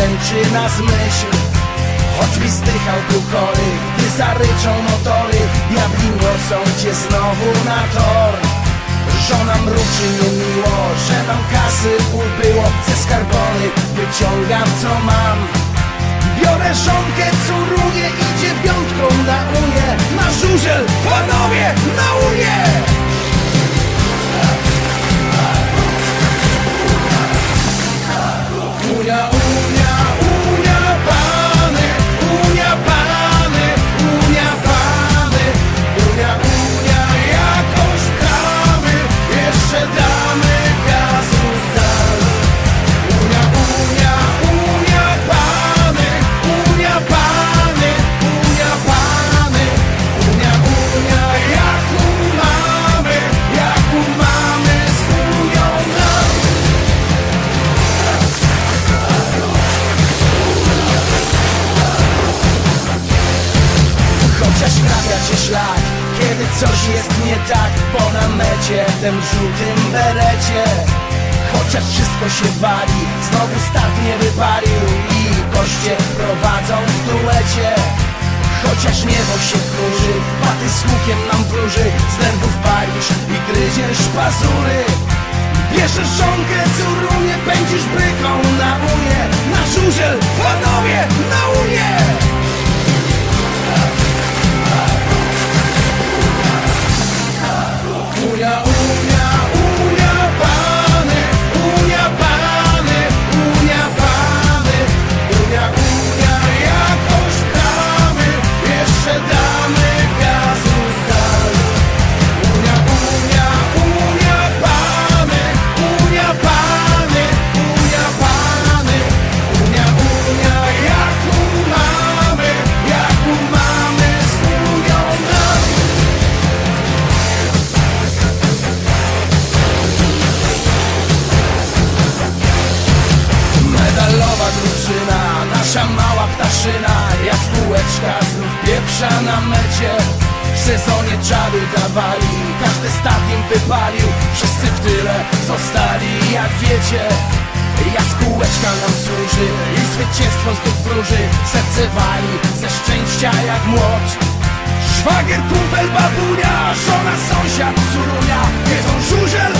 dręczy nas myśl. Choćby stychał tu chory, gdy zaryczą motory Diabli niosą cię znowu na tor. Żona mruczy niemiło, że mam kasy ubyło. Ze skarbony wyciągam co mam. Biorę żonkę, co runie, idzie piątką na unię. Na żużel, panowie, Chociaż trafia cię szlak. Kiedy coś jest nie tak Po namecie, tym żółtym berecie Chociaż wszystko się wali Znowu start nie wypalił I goście prowadzą w duecie. Chociaż niebo się chmurzy Paty z hukiem nam wróży Z nerwów palisz i gryziesz pazury. Bierzesz żonkę, córunię Pędzisz bryką na unię Na żużel, nasza mała ptaszyna Jak spółeczka znów pieprza na mecie. W sezonie czary dawali, każdy stadium wypalił. Wszyscy w tyle zostali, jak wiecie. Jaskółeczka nam służy i zwycięstwo znów wróży. Serce wali ze szczęścia jak młot. Szwagier, kumpel, babunia, żona, sąsiad, córunia. Wiedzą żużel,